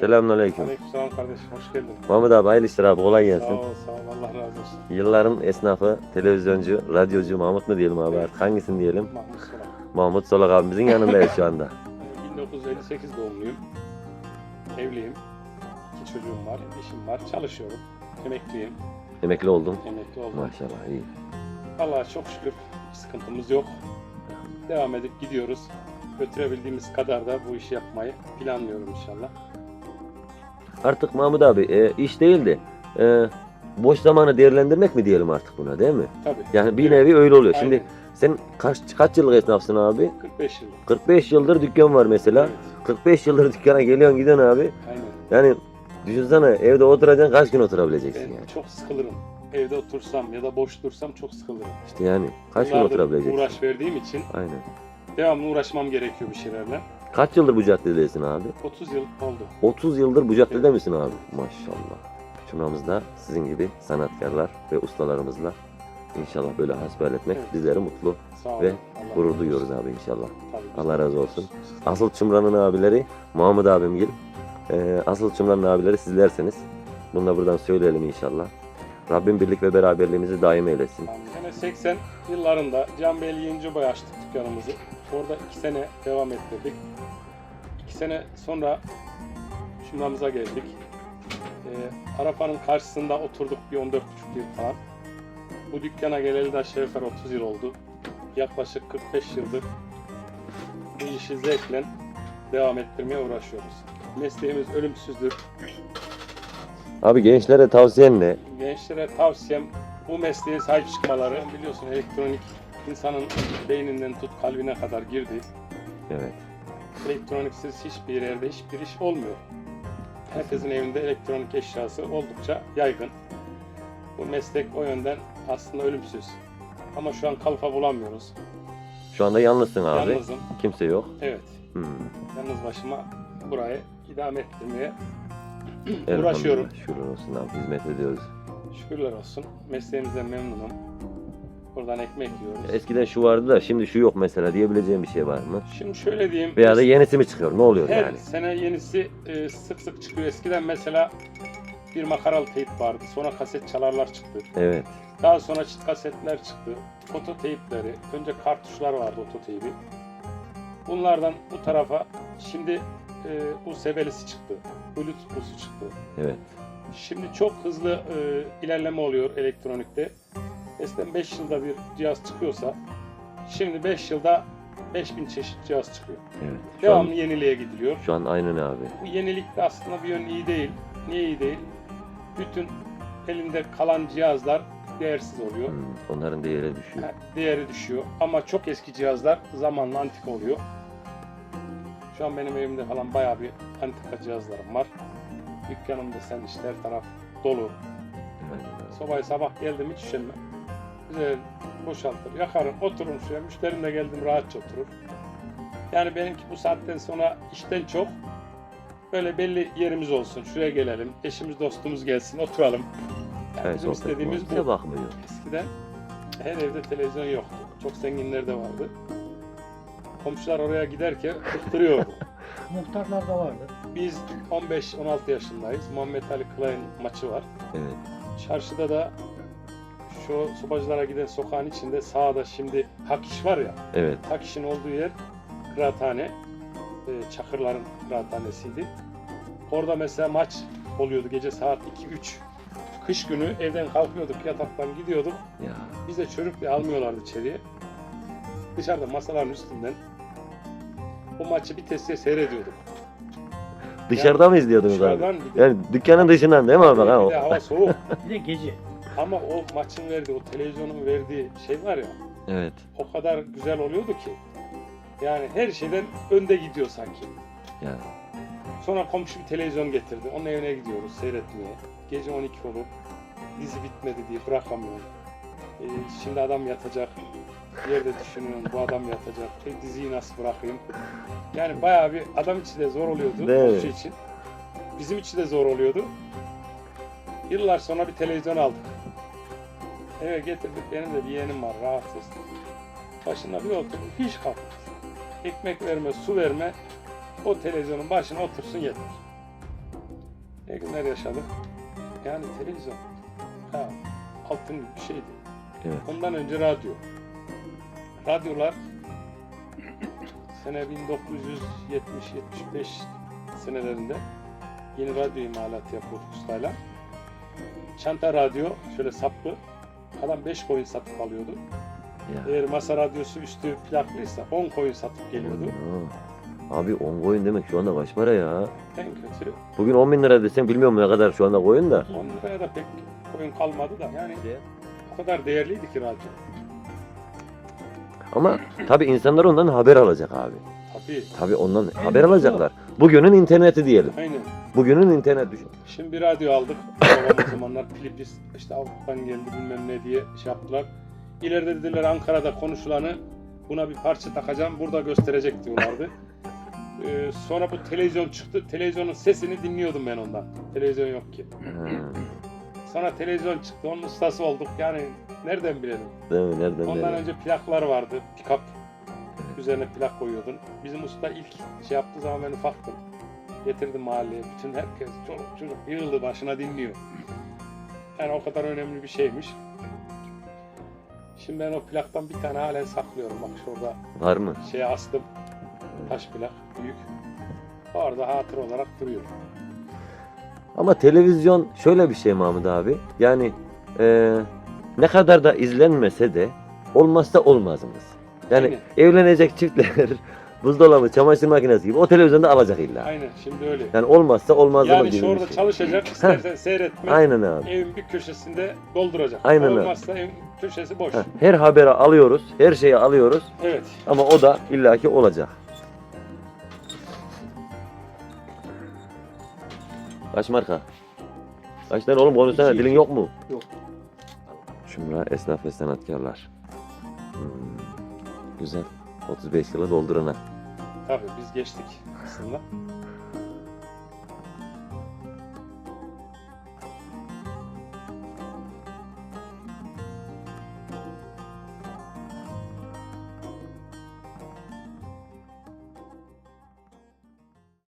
Selamünaleyküm. Aleykümselam kardeşim hoş geldin. Mahmut abi hayırlı işler abi kolay Sağ gelsin. ol sağ ol Allah razı olsun. Yılların esnafı, televizyoncu, radyocu Mahmut mu diyelim abi artık hangisini diyelim? Mahmut Solak. Mahmut Solak abimizin yanındayız şu anda. Ee, 1958 doğumluyum. Evliyim. İki çocuğum var, eşim var. Çalışıyorum. Emekliyim. Emekli oldum. Emekli oldum. Maşallah iyi. Allah'a çok şükür sıkıntımız yok. Devam edip gidiyoruz. Götürebildiğimiz kadar da bu işi yapmayı planlıyorum inşallah. Artık Mahmut abi e, iş değildi. E, boş zamanı değerlendirmek mi diyelim artık buna değil mi? Tabii. Yani bir nevi öyle oluyor. Aynen. Şimdi sen kaç kaç yıllık esnafsın abi? 45 yıl. 45 yıldır dükkan var mesela. Evet. 45 yıldır dükkana geliyorsun gidiyorsun abi. Aynen. Yani düşünsene evde oturacaksın kaç gün oturabileceksin Ben yani. çok sıkılırım. Evde otursam ya da boş dursam çok sıkılırım. İşte yani kaç gün Yıllardır oturabileceksin. uğraş verdiğim için Aynen. devamlı uğraşmam gerekiyor bir şeylerle. Kaç yıldır bu caddedesin abi? 30 yıl oldu. 30 yıldır bu caddede Evet. misin abi? Maşallah. Şunamızda sizin gibi sanatkarlar ve ustalarımızla inşallah böyle hasbihal etmek Evet. bizleri mutlu ve Allah gurur duyuyoruz abi inşallah. Tabii. Allah razı olsun. Asıl Çumra'nın abileri Muhammed abimgil. Ee, asıl Çumra'nın abileri sizlerseniz. Bunu da buradan söyleyelim inşallah. Rabbim birlik ve beraberliğimizi daim eylesin. Sene 80 yıllarında Canbeyli Yenici Boy açtık dükkanımızı. Orada 2 sene devam ettirdik. 2 sene sonra Şumramıza geldik. Ee, Arapa'nın karşısında oturduk bir 14,5 yıl falan. Bu dükkana geleli de aşağı yukarı 30 yıl oldu. Yaklaşık 45 yıldır bu işi zevkle devam ettirmeye uğraşıyoruz. Mesleğimiz ölümsüzdür. Abi gençlere tavsiyen ne? Gençlere tavsiyem bu mesleğe sahip çıkmaları. Biliyorsun elektronik insanın beyninden tut kalbine kadar girdi. Evet. Elektroniksiz hiçbir yerde hiçbir iş olmuyor. Herkesin evinde elektronik eşyası oldukça yaygın. Bu meslek o yönden aslında ölümsüz. Ama şu an kalfa bulamıyoruz. Şu anda yalnızsın abi. Yalnızım. Kimse yok. Evet. Hmm. Yalnız başıma burayı idame ettirmeye uğraşıyorum. Şükür olsun abi hizmet ediyoruz. Şükürler olsun. Mesleğimizden memnunum. Buradan ekmek yiyoruz. Eskiden şu vardı da şimdi şu yok mesela diyebileceğim bir şey var mı? Şimdi şöyle diyeyim. Veya da yenisi mi çıkıyor? Ne oluyor Her yani? sene yenisi e, sık sık çıkıyor. Eskiden mesela bir makaralı teyp vardı. Sonra kaset çalarlar çıktı. Evet. Daha sonra çift kasetler çıktı. Foto teypleri. Önce kartuşlar vardı oto teybi. Bunlardan bu tarafa şimdi e, USB'lisi çıktı. Bluetooth'lusu çıktı. Evet. Şimdi çok hızlı e, ilerleme oluyor elektronikte. Eskiden 5 yılda bir cihaz çıkıyorsa şimdi 5 yılda 5000 çeşit cihaz çıkıyor. Evet. Şu an, Devamlı yeniliğe gidiliyor. şu an aynen abi. Bu yenilik de aslında bir yön iyi değil. Niye iyi değil? Bütün elinde kalan cihazlar değersiz oluyor. Hmm, onların değeri düşüyor. Değeri düşüyor. Ama çok eski cihazlar zamanla antika oluyor. Şu an benim evimde falan bayağı bir antika cihazlarım var. Dükkanımda sen işte her taraf dolu. Aynen sabah geldim hiç üşenmem. Güzel boşaltır, yakarım, otururum şuraya. Müşterim de geldim rahatça oturur. Yani benimki bu saatten sonra işten çok böyle belli yerimiz olsun. Şuraya gelelim, eşimiz dostumuz gelsin, oturalım. Yani Evet, bizim istediğimiz bu. bakmıyor. Eskiden her evde televizyon yoktu. Çok zenginler de vardı. Komşular oraya giderken bıktırıyordu. Muhtarlar da vardı. Biz 15-16 yaşındayız. Muhammed Ali Kılay'ın maçı var. Evet. Çarşıda da şu sobacılara giden sokağın içinde sağda şimdi Hak İş var ya. Evet. Hak İş'in olduğu yer kıraathane. E, Çakırların kıraathanesiydi. Orada mesela maç oluyordu gece saat 2-3. Kış günü evden kalkıyorduk yataktan gidiyorduk. Ya. Biz de diye almıyorlardı içeriye. Dışarıda masaların üstünden bu maçı bir testiye seyrediyorduk. Dışarıda mı izliyordunuz abi? Dışarıdan Yani dükkanın dışından değil mi abi? Ha, bir o- de hava soğuk. Bir de gece. Ama o maçın verdiği, o televizyonun verdiği şey var ya, Evet. o kadar güzel oluyordu ki. Yani her şeyden önde gidiyor sanki. Ya. Sonra komşu bir televizyon getirdi. Onun evine gidiyoruz seyretmeye. Gece 12 olur. Dizi bitmedi diye bırakamıyorum. Ee, şimdi adam yatacak. Yerde düşünüyorum bu adam yatacak. E, diziyi nasıl bırakayım? Yani bayağı bir adam için de zor oluyordu. Mi? Komşu için. Bizim için de zor oluyordu. Yıllar sonra bir televizyon aldık. Eve getirdik. Benim de bir yeğenim var rahatsız. Başına bir oturdum. Hiç kalkmaz. Ekmek verme, su verme. O televizyonun başına otursun yeter. Ne günler yaşadık. Yani televizyon. Ha, altın bir şeydi. Evet. Ondan önce radyo. Radyolar sene 1970-75 senelerinde yeni radyo imalatı yapıyorduk ustayla. Çanta radyo şöyle saplı. Adam 5 koyun satıp alıyordu. Ya. Eğer masa radyosu üstü plaklıysa 10 koyun satıp geliyordu. Aa, Abi 10 koyun demek şu anda kaç para ya? En kötü Bugün 10 bin lira desem bilmiyorum ne kadar şu anda koyun da. 10 liraya da pek koyun kalmadı da yani o kadar değerliydi ki radyo. Ama tabi insanlar ondan haber alacak abi. Tabii. Tabi ondan haber alacaklar. Bugünün interneti diyelim. Aynen. Bugünün internet düşün. Şimdi bir radyo aldık. Babam o zamanlar Filipis işte Avrupa'dan geldi bilmem ne diye şey yaptılar. İleride dediler Ankara'da konuşulanı buna bir parça takacağım burada gösterecek diyorlardı. Ee, sonra bu televizyon çıktı. Televizyonun sesini dinliyordum ben ondan. Televizyon yok ki. Ha, Sonra televizyon çıktı. Onun ustası olduk. Yani nereden bilelim? değil mi? Nereden Ondan nereye? önce plaklar vardı. Pick-up. Üzerine plak koyuyordun. Bizim usta ilk şey yaptığı zaman ben ufaktım. Getirdim mahalleye. Bütün herkes, çoluk çocuk yığıldı başına dinliyor. Yani o kadar önemli bir şeymiş. Şimdi ben o plaktan bir tane halen saklıyorum. Bak şurada Var mı? şeye astım. Taş plak, büyük. Orada hatır olarak duruyor. Ama televizyon şöyle bir şey Mahmut abi. Yani eee, ne kadar da izlenmese de olmazsa olmazımız. Yani Aynen. evlenecek çiftler buzdolabı, çamaşır makinesi gibi o televizyonda alacak illa. Aynen şimdi öyle. Yani olmazsa olmazımız Yani gibi şu bir orada şey. çalışacak, istersen seyretme. Aynen abi. Evin bir köşesinde dolduracak. Aynen öyle. Olmazsa evin köşesi boş. Her haberi alıyoruz, her şeyi alıyoruz Evet. ama o da illaki olacak. Kaç marka? Kaç tane oğlum konuşsana dilin yok mu? Yok. Şumra esnaf ve sanatkarlar. Hmm, güzel. 35 yılı doldurana. Tabii biz geçtik aslında.